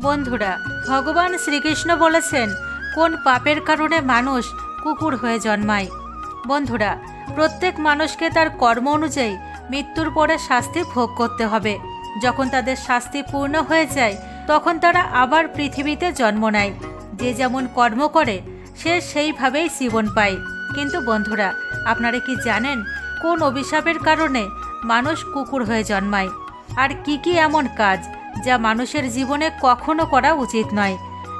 বন্ধুরা, ভগবান শ্রীকৃষ্ণ বলেছেন, কোন পাপের কারণে মানুষ কুকুর হয়ে জন্মায়? বন্ধুরা, প্রত্যেক মানুষকে তার কর্ম অনুযায়ী মৃত্যুর পরে শাস্তি ভোগ করতে হবে। যখন তাদের শাস্তি পূর্ণ হয়ে যায়, তখন তারা আবার পৃথিবীতে জন্ম নেয়। যে যেমন কর্ম করে, সে সেইভাবেই জীবন পায়। কিন্তু বন্ধুরা, আপনারা কি জানেন কোন অভিশাপের কারণে মানুষ কুকুর হয়ে জন্মায়? আর কি কি এমন কাজ যা মানুষের জীবনে কখনো করা উচিত নয়,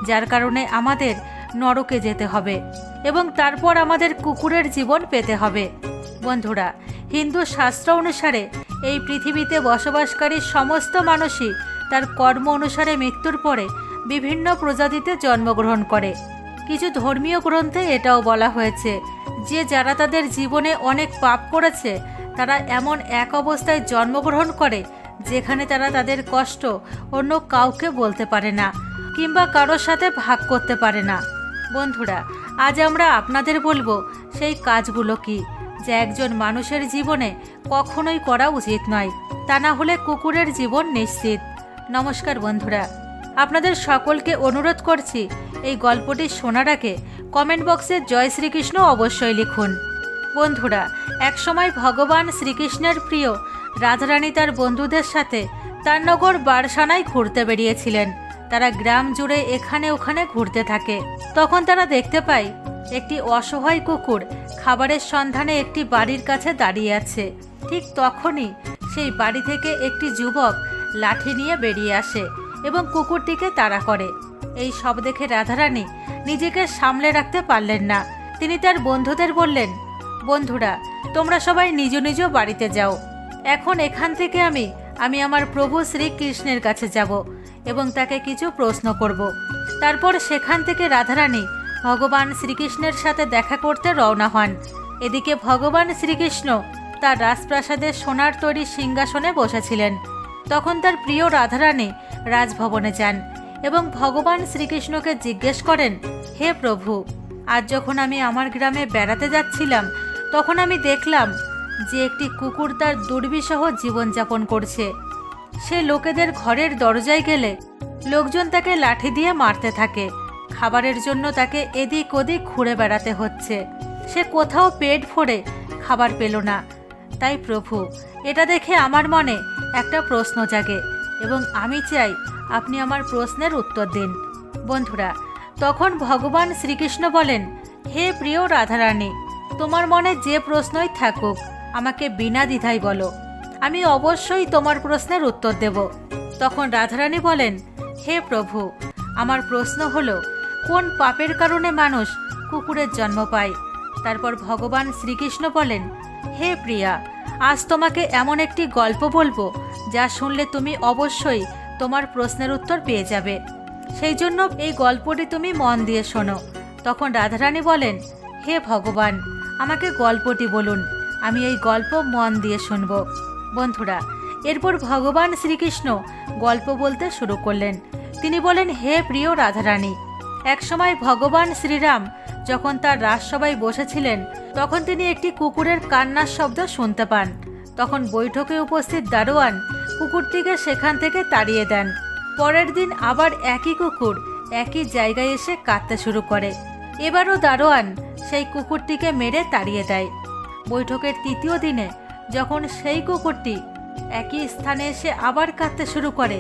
যার কারণে আমাদের নরকে যেতে হবে এবং তারপর আমাদের কুকুরের জীবন পেতে হবে। বন্ধুরা, হিন্দু শাস্ত্র অনুসারে এই পৃথিবীতে বসবাসকারী সমস্ত মানুষই তার কর্ম অনুসারে মৃত্যুর পরে বিভিন্ন প্রজাতিতে জন্মগ্রহণ করে। কিছু ধর্মীয় গ্রন্থে এটাও বলা হয়েছে যে যারা তাদের জীবনে অনেক পাপ করেছে, তারা এমন এক অবস্থায় জন্মগ্রহণ করে যেখানে তারা তাদের কষ্ট অন্য কাউকে বলতে পারে না, কিংবা কারোর সাথে ভাগ করতে পারে না। বন্ধুরা, আজ আমরা আপনাদের বলব, সেই কাজগুলো কি, যা একজন মানুষের জীবনে কখনোই করা উচিত নয়, তা না হলে কুকুরের জীবন নিশ্চিত। নমস্কার বন্ধুরা, আপনাদের সকলকে অনুরোধ করছি, এই গল্পটি শোনার আগে কমেন্ট বক্সে জয় শ্রীকৃষ্ণ অবশ্যই লিখুন। বন্ধুরা, একসময় ভগবান শ্রীকৃষ্ণের প্রিয় রাধারানী তার বন্ধুদের সাথে তার নগর বারসানায় ঘুরতে বেরিয়েছিলেন। তারা গ্রাম জুড়ে এখানে ওখানে ঘুরতে থাকে। তখন তারা দেখতে পায়, একটি অসহায় কুকুর খাবারের সন্ধানে একটি বাড়ির কাছে দাঁড়িয়ে আছে। ঠিক তখনই সেই বাড়ি থেকে একটি যুবক লাঠি নিয়ে বেরিয়ে আসে এবং কুকুরটিকে তাড়া করে। এই সব দেখে রাধারানী নিজেকে সামলে রাখতে পারলেন না। তিনি তার বন্ধুদের বললেন, বন্ধুরা, তোমরা সবাই নিজ নিজ বাড়িতে যাও। এখন এখান থেকে আমি আমি আমার প্রভু শ্রীকৃষ্ণের কাছে যাব এবং তাকে কিছু প্রশ্ন করব। তারপর সেখান থেকে রাধারানী ভগবান শ্রীকৃষ্ণের সাথে দেখা করতে রওনা হন। এদিকে ভগবান শ্রীকৃষ্ণ তার রাজপ্রাসাদের সোনার তৈরি সিংহাসনে বসেছিলেন। তখন তার প্রিয় রাধারানী রাজভবনে যান এবং ভগবান শ্রীকৃষ্ণকে জিজ্ঞেস করেন, হে প্রভু, আজ যখন আমি আমার গ্রামে বেড়াতে যাচ্ছিলাম, তখন আমি দেখলাম যে একটি কুকুর তার দুর্বিসহ জীবনযাপন করছে। সে লোকেদের ঘরের দরজায় গেলে লোকজন তাকে লাঠি দিয়ে মারতে থাকে। খাবারের জন্য তাকে এদিক ওদিক ঘুরে বেড়াতে হচ্ছে। সে কোথাও পেট ভরে খাবার পেল না। তাই প্রভু, এটা দেখে আমার মনে একটা প্রশ্ন জাগে এবং আমি চাই আপনি আমার প্রশ্নের উত্তর দিন। বন্ধুরা, তখন ভগবান শ্রীকৃষ্ণ বলেন, হে প্রিয় রাধারানী, তোমার মনে যে প্রশ্নই থাকুক আমাকে বিনা দ্বিধায় বলো। আমি অবশ্যই তোমার প্রশ্নের উত্তর দেব। তখন রাধারানী বলেন, হে প্রভু, আমার প্রশ্ন হলো, কোন পাপের কারণে মানুষ কুকুরের জন্ম পায়? তারপর ভগবান শ্রীকৃষ্ণ বলেন, হে প্রিয়া, আজ তোমাকে এমন একটি গল্প বলব, যা শুনলে তুমি অবশ্যই তোমার প্রশ্নের উত্তর পেয়ে যাবে। সেই জন্য এই গল্পটি তুমি মন দিয়ে শোনো। তখন রাধারানী বলেন, হে ভগবান, আমাকে গল্পটি বলুন। আমি এই গল্প মন দিয়ে শুনব। বন্ধুরা, এরপর ভগবান শ্রীকৃষ্ণ গল্প বলতে শুরু করলেন। তিনি বলেন, হে প্রিয় রাধারানী, একসময় ভগবান শ্রীরাম যখন তার রাজসভায় বসেছিলেন, তখন তিনি একটি কুকুরের কান্নার শব্দ শুনতে পান। তখন বৈঠকে উপস্থিত দারোয়ান কুকুরটিকে সেখান থেকে তাড়িয়ে দেন। পরের দিন আবার একই কুকুর একই জায়গায় এসে কাঁদতে শুরু করে। এবারও দারোয়ান সেই কুকুরটিকে মেরে তাড়িয়ে দেয়। বৈঠকের তৃতীয় দিনে যখন সেই কুকুরটি একই স্থানে এসে আবার কাঁদতে শুরু করে,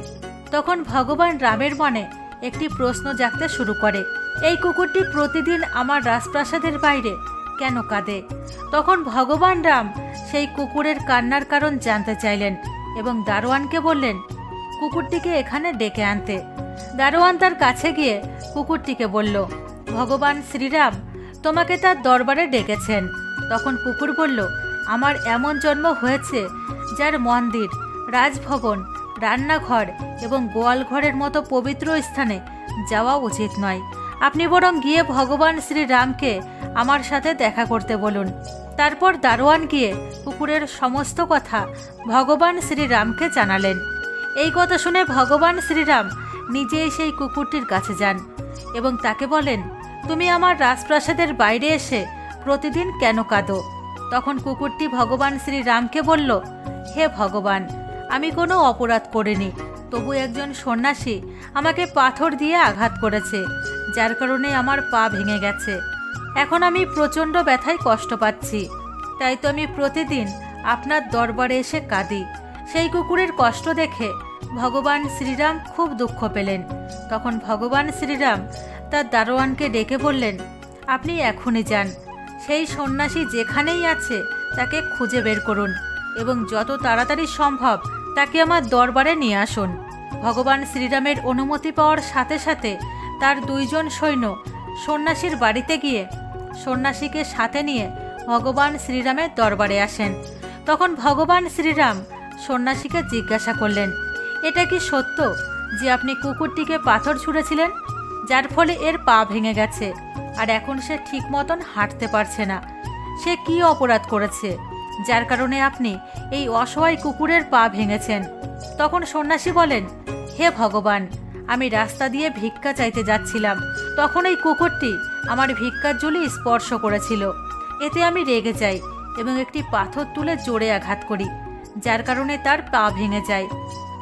তখন ভগবান রামের মনে একটি প্রশ্ন জাগতে শুরু করে, এই কুকুরটি প্রতিদিন আমার রাজপ্রাসাদের বাইরে কেন কাঁদে? তখন ভগবান রাম সেই কুকুরের কান্নার কারণ জানতে চাইলেন এবং দারোয়ানকে বললেন, কুকুরটিকে এখানে ডেকে আনতে। দারোয়ান তার কাছে গিয়ে কুকুরটিকে বলল, ভগবান শ্রীরাম, তোমাকে তার দরবারে ডেকেছেন। তখন কুকুর বলল, আমার এমন জন্ম হয়েছে যার মন্দির, রাজভবন, রান্নাঘর এবং গোয়ালঘরের মতো পবিত্র স্থানে যাওয়া উচিত নয়। আপনি বরং গিয়ে ভগবান শ্রীরামকে আমার সাথে দেখা করতে বলুন। তারপর দারোয়ান গিয়ে কুকুরের সমস্ত কথা ভগবান শ্রীরামকে জানালেন। এই কথা শুনে ভগবান শ্রীরাম নিজেই সেই কুকুরটির কাছে যান এবং তাকে বলেন, তুমি আমার রাজপ্রাসাদের বাইরে এসে প্রতিদিন কেন কাঁদো? তখন কুকুরটি ভগবান শ্রীরামকে বলল, হে ভগবান, আমি কোনো অপরাধ করিনি। তবু একজন সন্ন্যাসী আমাকে পাথর দিয়ে আঘাত করেছে, যার কারণে আমার পা ভেঙে গেছে। এখন আমি প্রচণ্ড ব্যথায় কষ্ট পাচ্ছি। তাই তো আমি প্রতিদিন আপনার দরবারে এসে কাঁদি। সেই কুকুরের কষ্ট দেখে ভগবান শ্রীরাম খুব দুঃখ পেলেন। তখন ভগবান শ্রীরাম তার দারোয়ানকে ডেকে বললেন, আপনি এখনই যান। সেই সন্ন্যাসী যেখানেই আছে, তাকে খুঁজে বের করুন এবং যত তাড়াতাড়ি সম্ভব তাকে আমার দরবারে নিয়ে আসুন। ভগবান শ্রীরামের অনুমতি পাওয়ার সাথে সাথে তার দুইজন সৈন্য সন্ন্যাসীর বাড়িতে গিয়ে সন্ন্যাসীকে সাথে নিয়ে ভগবান শ্রীরামের দরবারে আসেন। তখন ভগবান শ্রীরাম সন্ন্যাসীকে জিজ্ঞাসা করলেন, এটা কি সত্য যে আপনি কুকুরটিকে পাথর ছুঁড়েছিলেন, যার ফলে এর পা ভেঙে গেছে? আর এখন সে ঠিক মতন হাঁটতে পারছে না। সে কি অপরাধ করেছে? যার কারণে আপনি এই অসহায় কুকুরের পা ভেঙেছেন। তখন সন্ন্যাসী বলেন, হে ভগবান, আমি রাস্তা দিয়ে ভিক্ষা চাইতে যাচ্ছিলাম। তখন এই কুকুরটি আমার ভিক্ষার জলি স্পর্শ করেছিল। এতে আমি রেগে যাই এবং একটি পাথর তুলে জোরে আঘাত করি, যার কারণে তার পা ভেঙে যায়।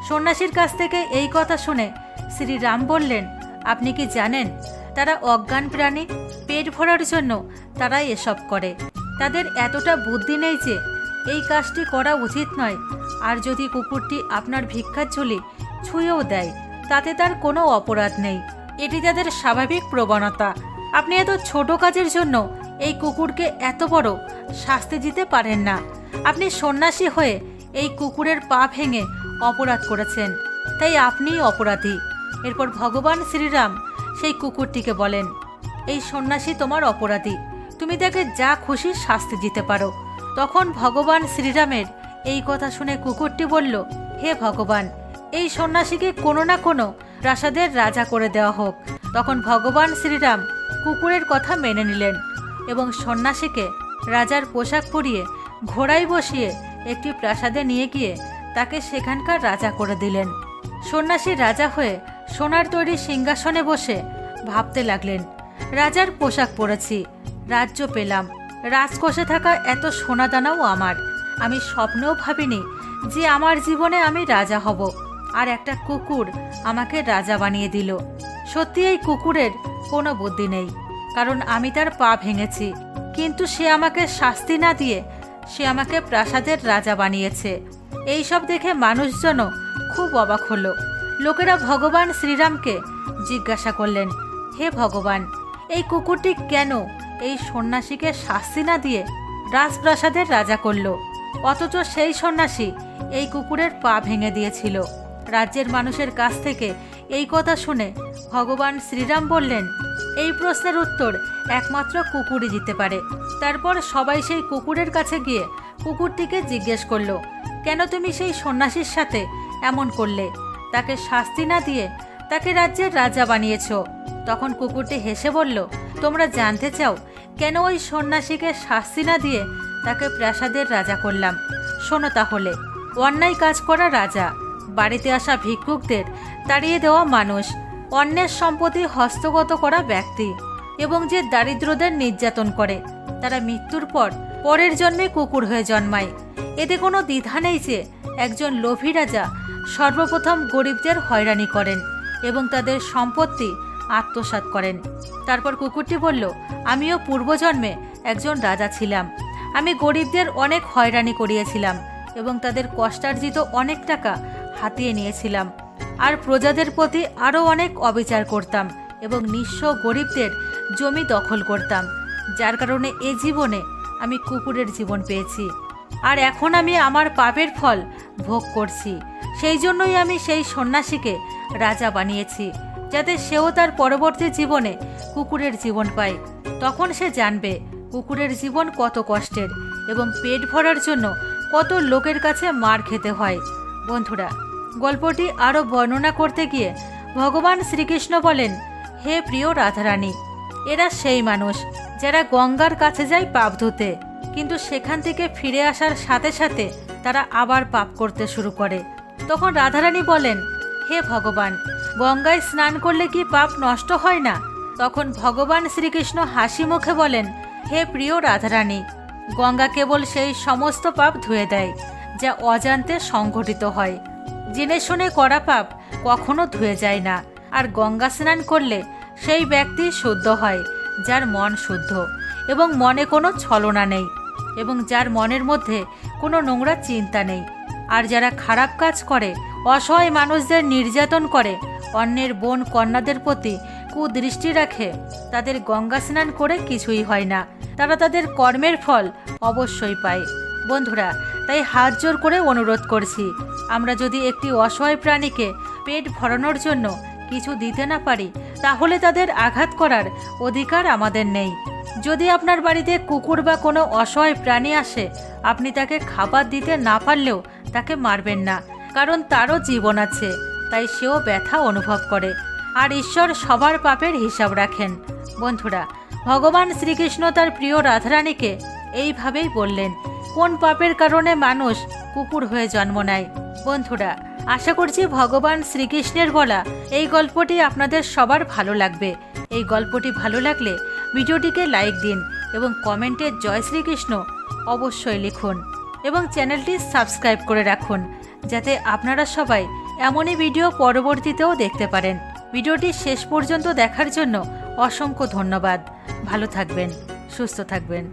সন্ন্যাসীর কাছ থেকে এই কথা শুনে শ্রীরাম বললেন, আপনি কি জানেন তারা অজ্ঞান প্রাণী, পেট ভরার জন্য তারা এসব করে। তাদের এতটা বুদ্ধি নেই যে এই কাজটি করা উচিত নয়। আর যদি কুকুরটি আপনার ভিক্ষার ঝুলি ছুঁয়েও দেয়, তাতে তার কোনো অপরাধ নেই। এটি তাদের স্বাভাবিক প্রবণতা। আপনি এত ছোট কাজের জন্য এই কুকুরকে এত বড় শাস্তি দিতে পারেন না। আপনি সন্ন্যাসী হয়ে এই কুকুরের পা ভেঙে অপরাধ করেছেন। তাই আপনিই অপরাধী। এরপর ভগবান শ্রীরাম সেই কুকুরটিকে বলেন, এই সন্ন্যাসী তোমার অপরাধী। তুমি তাকে যা খুশি শাস্তি দিতে পারো। তখন ভগবান শ্রীরামের এই কথা শুনে কুকুরটি বলল, হে ভগবান, এই সন্ন্যাসীকে কোনো না কোনো প্রাসাদের রাজা করে দেওয়া হোক। তখন ভগবান শ্রীরাম কুকুরের কথা মেনে নিলেন এবং সন্ন্যাসীকে রাজার পোশাক পরিয়ে ঘোড়ায় বসিয়ে একটি প্রাসাদে নিয়ে গিয়ে তাকে সেখানকার রাজা করে দিলেন। সন্ন্যাসী রাজা হয়ে সোনার তৈরি সিংহাসনে বসে ভাবতে লাগলেন, রাজার পোশাক পরেছি, রাজ্য পেলাম, রাজকোষে থাকা এত সোনাদানাও আমার, আমি স্বপ্নেও ভাবিনি যে আমার জীবনে আমি রাজা হব, আর একটা কুকুর আমাকে রাজা বানিয়ে দিল। সত্যি এই কুকুরের কোনো বুদ্ধি নেই, কারণ আমি তার পা ভেঙেছি, কিন্তু সে আমাকে শাস্তি না দিয়ে সে আমাকে প্রাসাদের রাজা বানিয়েছে। এইসব দেখে মানুষজনও খুব অবাক হলো। লোকেরা ভগবান শ্রীরামকে জিজ্ঞাসা করলেন, হে ভগবান, এই কুকুরটি কেন এই সন্ন্যাসীকে শাস্তি না দিয়ে রাজপ্রাসাদের রাজা করল? অথচ সেই সন্ন্যাসী এই কুকুরের পা ভেঙে দিয়েছিল। রাজ্যের মানুষের কাছ থেকে এই কথা শুনে ভগবান শ্রীরাম বললেন, এই প্রশ্নের উত্তর একমাত্র কুকুরই দিতে পারে। তারপর সবাই সেই কুকুরের কাছে গিয়ে কুকুরটিকে জিজ্ঞেস করল, কেন তুমি সেই সন্ন্যাসীর সাথে এমন করলে? তাকে শাস্তি না দিয়ে তাকে রাজ্যের রাজা বানিয়েছ। তখন কুকুরটি হেসে বলল, তোমরা জানতে চাও কেন ওই সন্ন্যাসীকে শাস্তি না দিয়ে তাকে প্রাসাদের রাজা করলাম? শোনো তাহলে, অন্যায় কাজ করা রাজা, বাড়িতে আসা ভিক্ষুকদের তাড়িয়ে দেওয়া মানুষ, অন্যের সম্পত্তি হস্তগত করা ব্যক্তি এবং যে দারিদ্রদের নির্যাতন করে, তারা মৃত্যুর পর পরের জন্মে কুকুর হয়ে জন্মায়। এতে কোনো দ্বিধা নেই যে একজন লোভী রাজা সর্বপ্রথম গরিবদের হয়রানি করেন এবং তাদের সম্পত্তি আত্মসাৎ করেন। তারপর কুকুরটি বলল, আমিও পূর্বজন্মে একজন রাজা ছিলাম। আমি গরিবদের অনেক হয়রানি করিয়েছিলাম এবং তাদের কষ্টার্জিত অনেক টাকা হাতিয়ে নিয়েছিলাম। আর প্রজাদের প্রতি আরও অনেক অবিচার করতাম এবং নিঃস্ব গরিবদের জমি দখল করতাম। যার কারণে এ জীবনে আমি কুকুরের জীবন পেয়েছি। আর এখন আমি আমার পাপের ফল ভোগ করছি। সেই জন্যই আমি সেই সন্ন্যাসীকে রাজা বানিয়েছি, যাতে সেও তার পরবর্তী জীবনে কুকুরের জীবন পায়। তখন সে জানবে কুকুরের জীবন কত কষ্টের এবং পেট ভরার জন্য কত লোকের কাছে মার খেতে হয়। বন্ধুরা, গল্পটি আরও বর্ণনা করতে গিয়ে ভগবান শ্রীকৃষ্ণ বলেন, হে প্রিয় রাধারানী, এরা সেই মানুষ যারা গঙ্গার কাছে যায় পাপ ধুতে। কিন্তু সেখান থেকে ফিরে আসার সাথে সাথে তারা আবার পাপ করতে শুরু করে। তখন রাধারানী বলেন, হে ভগবান, গঙ্গায় স্নান করলে কি পাপ নষ্ট হয় না? তখন ভগবান শ্রীকৃষ্ণ হাসি মুখে বলেন, হে প্রিয় রাধারানী, গঙ্গা কেবল সেই সমস্ত পাপ ধুয়ে দেয়, যা অজান্তে সংঘটিত হয়। জেনে শুনে করা পাপ কখনো ধুয়ে যায় না, আর গঙ্গা স্নান করলে সেই ব্যক্তি শুদ্ধ হয়, যার মন শুদ্ধ, এবং মনে কোনো ছলনা নেই। এবং যার মনের মধ্যে কোনো নোংরা চিন্তা নেই। আর যারা খারাপ কাজ করে, অসহায় মানুষদের নির্যাতন করে, অন্যের বোন কন্যাদের প্রতি কুদৃষ্টি রাখে, তাদের গঙ্গা স্নান করে কিছুই হয় না। তারা তাদের কর্মের ফল অবশ্যই পায়। বন্ধুরা, তাই হাত জোর করে অনুরোধ করছি, আমরা যদি একটি অসহায় প্রাণীকে পেট ভরানোর জন্য কিছু দিতে না পারি, তাহলে তাদের আঘাত করার অধিকার আমাদের নেই। যদি আপনার বাড়িতে কুকুর বা কোনো অসহায় প্রাণী আসে, আপনি তাকে খাবার দিতে না পারলেও তাকে মারবেন না, কারণ তারও জীবন আছে, তাই সেও ব্যথা অনুভব করে। আর ঈশ্বর সবার পাপের হিসাব রাখেন। বন্ধুরা, ভগবান শ্রীকৃষ্ণ তার প্রিয় রাধারানীকে এইভাবেই বললেন, কোন পাপের কারণে মানুষ কুকুর হয়ে জন্ম নেয়? বন্ধুরা, আশা করছি ভগবান শ্রীকৃষ্ণের বলা এই গল্পটি আপনাদের সবার ভালো লাগবে। এই গল্পটি ভালো লাগলে ভিডিওটিকে লাইক দিন এবং কমেন্টে জয় শ্রীকৃষ্ণ অবশ্যই লিখুন এবং চ্যানেলটি সাবস্ক্রাইব করে রাখুন যাতে আপনারা সবাই এমনই ভিডিও পরবর্তীতেও দেখতে পারেন। ভিডিওটি শেষ পর্যন্ত দেখার জন্য অসংখ্য ধন্যবাদ। ভালো থাকবেন, সুস্থ থাকবেন।